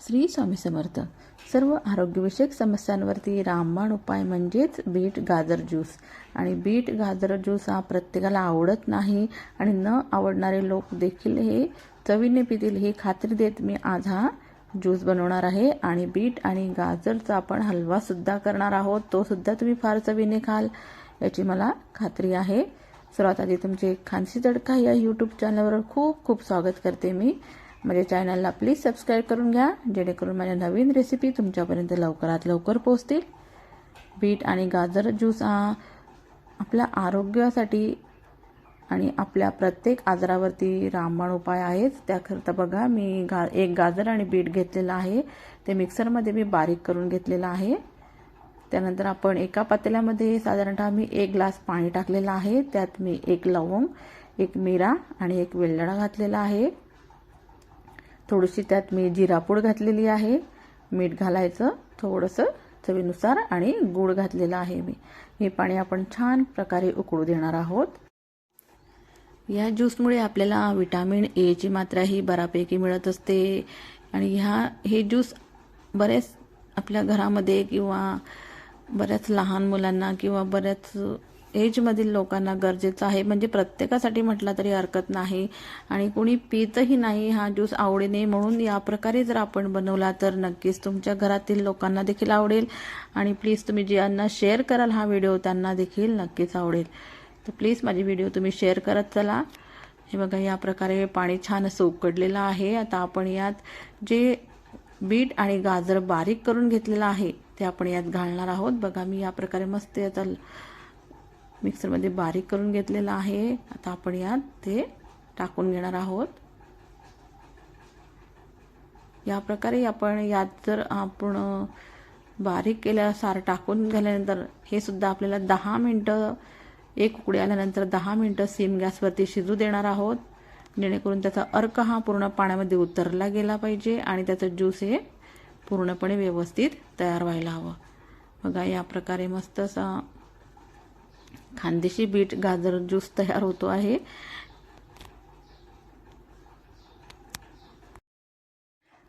श्री स्वामी समर्थ. सर्व आरोग्यविषयक समस्यांवरती रामबाण उपाय म्हणजेच बीट गाजर ज्यूस. आणि बीट गाजर ज्यूस हा प्रत्येकाला आवडत नाही आणि न आवडणारे लोक देखील हे चवीने पितील ही खात्री देत मी आज हा ज्यूस बनवणार आहे. आणि बीट आणि गाजरचा आपण हलवासुद्धा करणार आहोत. तोसुद्धा तुम्ही फार चवीने खाल याची मला खात्री आहे. सर्वात आधी तुमचे खानसी तडका या यूट्यूब चॅनलवर खूप खूप स्वागत करते मी. माझ्या चॅनलला प्लीज सबस्क्राईब करून घ्या जेणेकरून माझ्या नवीन रेसिपी तुमच्यापर्यंत लवकरात लवकर पोहोचतील. बीट आणि गाजर ज्यूस हा आपल्या आरोग्यासाठी आणि आपल्या प्रत्येक आजारावरती रामबाण उपाय आहेच त्याकरता बघा मी गा एक गाजर आणि बीट घेतलेलं आहे. ते मिक्सरमध्ये मी बारीक करून घेतलेलं आहे. त्यानंतर आपण एका पातेल्यामध्ये साधारणतः मी एक ग्लास पाणी टाकलेलं आहे. त्यात मी एक लवंग एक मिरा आणि एक वेलदडा घातलेला आहे. थोडीशी त्यात मी जिरापूड घातलेली आहे. मीठ घालायचं थोडंसं चवीनुसार आणि गूळ घातलेलं आहे मी. हे पाणी आपण छान प्रकारे उकळू देणार आहोत. या ज्यूसमुळे आपल्याला विटॅमिन एची मात्रा ही बऱ्यापैकी मिळत असते. आणि ह्या हे ज्यूस बरेच आपल्या घरामध्ये किंवा बऱ्याच लहान मुलांना किंवा बऱ्याच एजमधील लोकांना गरजेचं आहे. म्हणजे प्रत्येकासाठी म्हटलं तरी हरकत नाही. आणि कोणी पितही नाही हा ज्यूस आवडीने म्हणून या प्रकारे जर आपण बनवला तर नक्कीच तुमच्या घरातील लोकांना देखील आवडेल. आणि प्लीज तुम्ही ज्यांना शेअर कराल हा व्हिडिओ त्यांना देखील नक्कीच आवडेल. तर प्लीज माझी व्हिडिओ तुम्ही शेअर करत चला. हे बघा या प्रकारे पाणी छान असं उकडलेलं आहे. आता आपण यात जे बीट आणि गाजर बारीक करून घेतलेलं आहे ते आपण यात घालणार आहोत. बघा मी या प्रकारे मस्त आता मिक्सरमध्ये बारीक करून घेतलेलं आहे. आता आपण यात ते टाकून घेणार आहोत. या प्रकारे आपण यात जर आपण बारीक केल्या सार टाकून झाल्यानंतर हे सुद्धा आपल्याला दहा मिनटं एक उकडी आल्यानंतर दहा मिनटं सिम गॅसवरती शिजू देणार आहोत. जेणेकरून त्याचा अर्क हा पूर्ण पाण्यामध्ये उतरला गेला पाहिजे आणि त्याचं ज्यूस हे पूर्णपणे व्यवस्थित तयार व्हायला हवं. बघा या प्रकारे मस्त असा खानदेशी बीट गाजर ज्यूस तयार होतो आहे.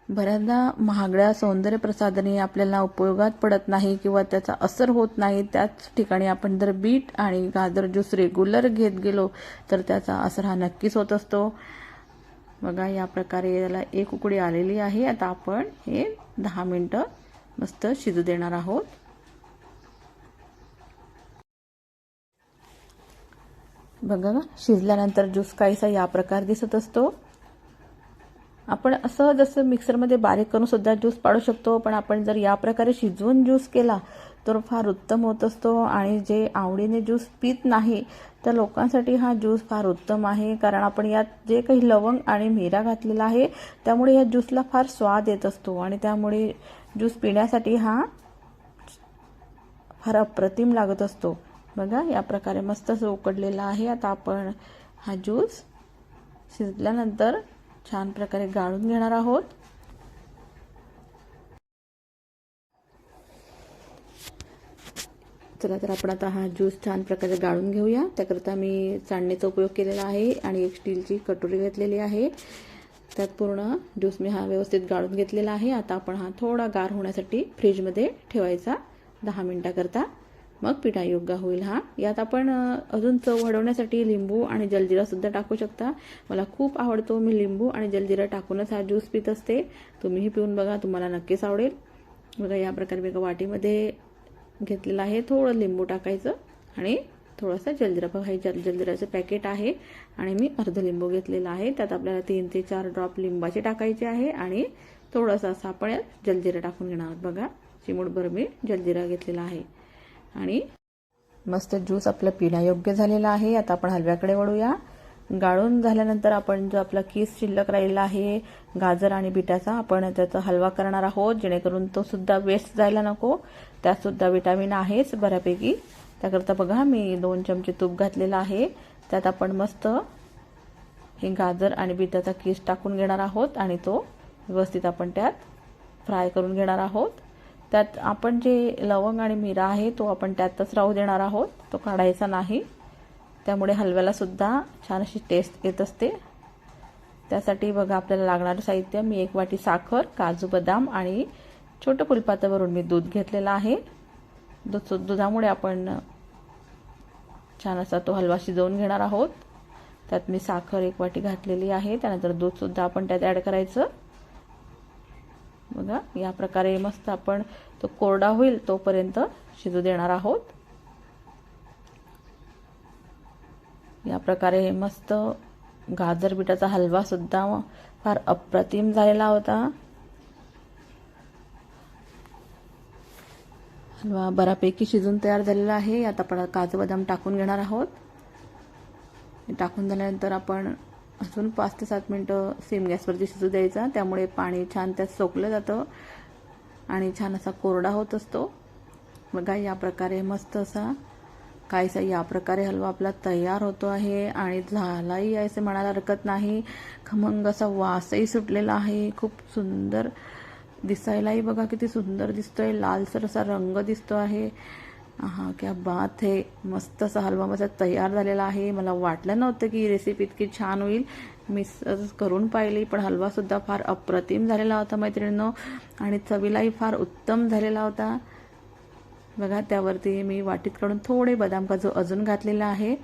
बऱ्याचदा महागड्या सौंदर्यप्रसाधने आपल्याला उपयोगात पडत नाही किंवा त्याचा असर होत नाही त्याच ठिकाणी आपण जर बीट आणि गाजर ज्यूस रेग्युलर घेत गेलो तर त्याचा असर हा नक्कीच होत असतो. बघा या प्रकारे याला एक उकडी आलेली आहे. आता आपण हे दहा मिनटं मस्त शिजू देणार आहोत. बघा ना शिजल्यानंतर ज्यूस काहीसा या प्रकार दिसत असतो. आपण असं जसं मिक्सरमध्ये बारीक करून सुद्धा ज्यूस पाडू शकतो पण आपण जर या प्रकारे शिजवून ज्यूस केला तर फार उत्तम होत असतो. आणि जे आवडीने ज्यूस पित नाही त्या लोकांसाठी हा ज्यूस फार उत्तम आहे. कारण आपण यात जे काही लवंग आणि मिरा घातलेला आहे त्यामुळे या ज्यूसला फार स्वाद येत असतो. आणि त्यामुळे ज्यूस पिण्यासाठी हा फार अप्रतिम लागत असतो. बघा या प्रकारे मस्त असं उकडलेला आहे. आता आपण हा ज्यूस शिजल्यानंतर छान प्रकारे गाळून घेणार आहोत. चला तर आपण आता हा ज्यूस छान प्रकारे गाळून घेऊया. त्याकरता मी चाळणीचा उपयोग केलेला आहे आणि एक स्टीलची कटोरी घेतलेली आहे. त्यात पूर्ण ज्यूस मी हा व्यवस्थित गाळून घेतलेला आहे. आता आपण हा थोडा गार होण्यासाठी फ्रीजमध्ये ठेवायचा दहा मिनटाकरता. मग पिठा योग्य होईल हा. यात आपण अजून चव वाढवण्यासाठी लिंबू आणि जलजिरासुद्धा टाकू शकता. मला खूप आवडतो मी लिंबू आणि जलजिरा टाकूनच हा ज्यूस पित असते. तुम्हीही पिऊन बघा तुम्हाला नक्कीच आवडेल. बघा या प्रकारे मी एका वाटीमध्ये घेतलेलं आहे थोडं लिंबू टाकायचं आणि थोडासा जलजिरा. बघा हे जल जलजिराचं पॅकेट आहे आणि मी अर्ध लिंबू घेतलेला आहे. त्यात आपल्याला तीन ते चार ड्रॉप लिंबाचे टाकायचे आहे आणि थोडंसं असं आपण जलजिरा टाकून घेणार आहोत. बघा चिमूटभर मी जलजिरा घेतलेला आहे. आणि मस्त ज्यूस आपलं पिण्यायोग्य झालेला आहे. आता आपण हलव्याकडे वळूया. गाळून झाल्यानंतर आपण जो आपला किस शिल्लक राहिलेला आहे गाजर आणि बिटाचा आपण त्याचा हलवा करणार आहोत. जेणेकरून तो सुद्धा वेस्ट जायला नको. त्यात सुद्धा विटॅमिन आहेच बऱ्यापैकी. त्याकरता बघा मी दोन चमचे तूप घातलेलं आहे. त्यात आपण मस्त हे गाजर आणि बिटाचा किस टाकून घेणार आहोत आणि तो व्यवस्थित आपण त्यात फ्राय करून घेणार आहोत. त्यात आपण जे लवंग आणि मिरा आहे तो आपण त्यातच राहू देणार आहोत. तो काढायचा नाही. त्यामुळे हलव्याला सुद्धा छान अशी टेस्ट येत असते. त्यासाठी बघा आपल्याला लागणारं साहित्य. मी एक वाटी साखर काजू बदाम आणि छोटं फुलपातावरून मी दूध घेतलेलं आहे. दूध दुधामुळे आपण छान असा तो हलवा शिजवून घेणार आहोत. त्यात मी साखर एक वाटी घातलेली आहे. त्यानंतर दूधसुद्धा आपण त्यात ॲड करायचं. बघा. या प्रकारे मस्त आपण तो कोरडा होईल तोपर्यंत शिजू देणार आहोत. या प्रकारे मस्त गाजर बिटाचा हलवा सुद्धा फार अप्रतिम झालेला होता. हलवा बऱ्यापैकी शिजून तयार झालेला आहे. आता आपण काजू बदाम टाकून घेणार आहोत. टाकून झाल्यानंतर आपण अजून पाच ते सात मिनटं सेम गॅसवरती शिजू द्यायचा. त्यामुळे पाणी छान त्यात सोकलं जातं आणि छान असा कोरडा होत असतो. बघा या प्रकारे मस्त असा काहीसा या प्रकारे हलवा आपला तयार होतो आहे आणि झालाही असे म्हणायला हरकत नाही. खमंग असा वासही सुटलेला आहे. खूप सुंदर दिसायलाही बघा किती सुंदर दिसतोय. लालसर असा रंग दिसतो आहे. हा क्या बात हे. मस्त असा हलवा माझा तयार झालेला आहे. मला वाटलं नव्हतं की ही रेसिपी इतकी छान होईल. मी करून पाहिली पण हलवासुद्धा फार अप्रतिम झालेला होता मैत्रिणींनो. आणि चवीलाही फार उत्तम झालेला होता. बघा त्यावरती मी वाटीत काढून थोडे बदाम काजू अजून घातलेला आहे.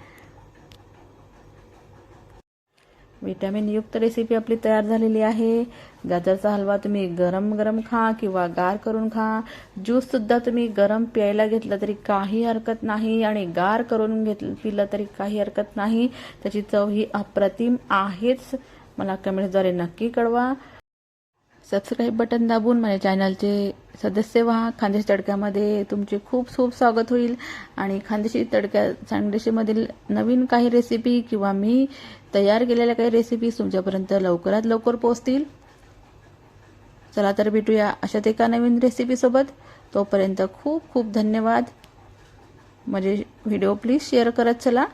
विटॅमिन युक्त रेसिपी आपली तयार झालेली आहे. गाजरचा हलवा तुम्ही गरम गरम खा किंवा गार करून खा. ज्यूस सुद्धा तुम्ही गरम प्यायला घेतला तरी काही हरकत नाही आणि गार करून घेतलं पिलं तरी काही हरकत नाही. त्याची चव ही अप्रतिम आहेच. मला कमेंट्सद्वारे नक्की कळवा. सबस्क्राईब बटन दाबून माझ्या चॅनलचे सदस्य व्हा. खानदेशी तडक्यामध्ये तुमचे खूप खूप स्वागत होईल. आणि खानदेशी तडक्या खानदेशीमधील नवीन काही रेसिपी किंवा मी तयार केलेल्या काही रेसिपी तुमच्यापर्यंत लवकरात लवकर पोहोचतील. चला तर भेटूया अशाच एका नवीन रेसिपीसोबत तोपर्यंत खूप खूप धन्यवाद. म्हणजे व्हिडिओ प्लीज शेअर करत चला.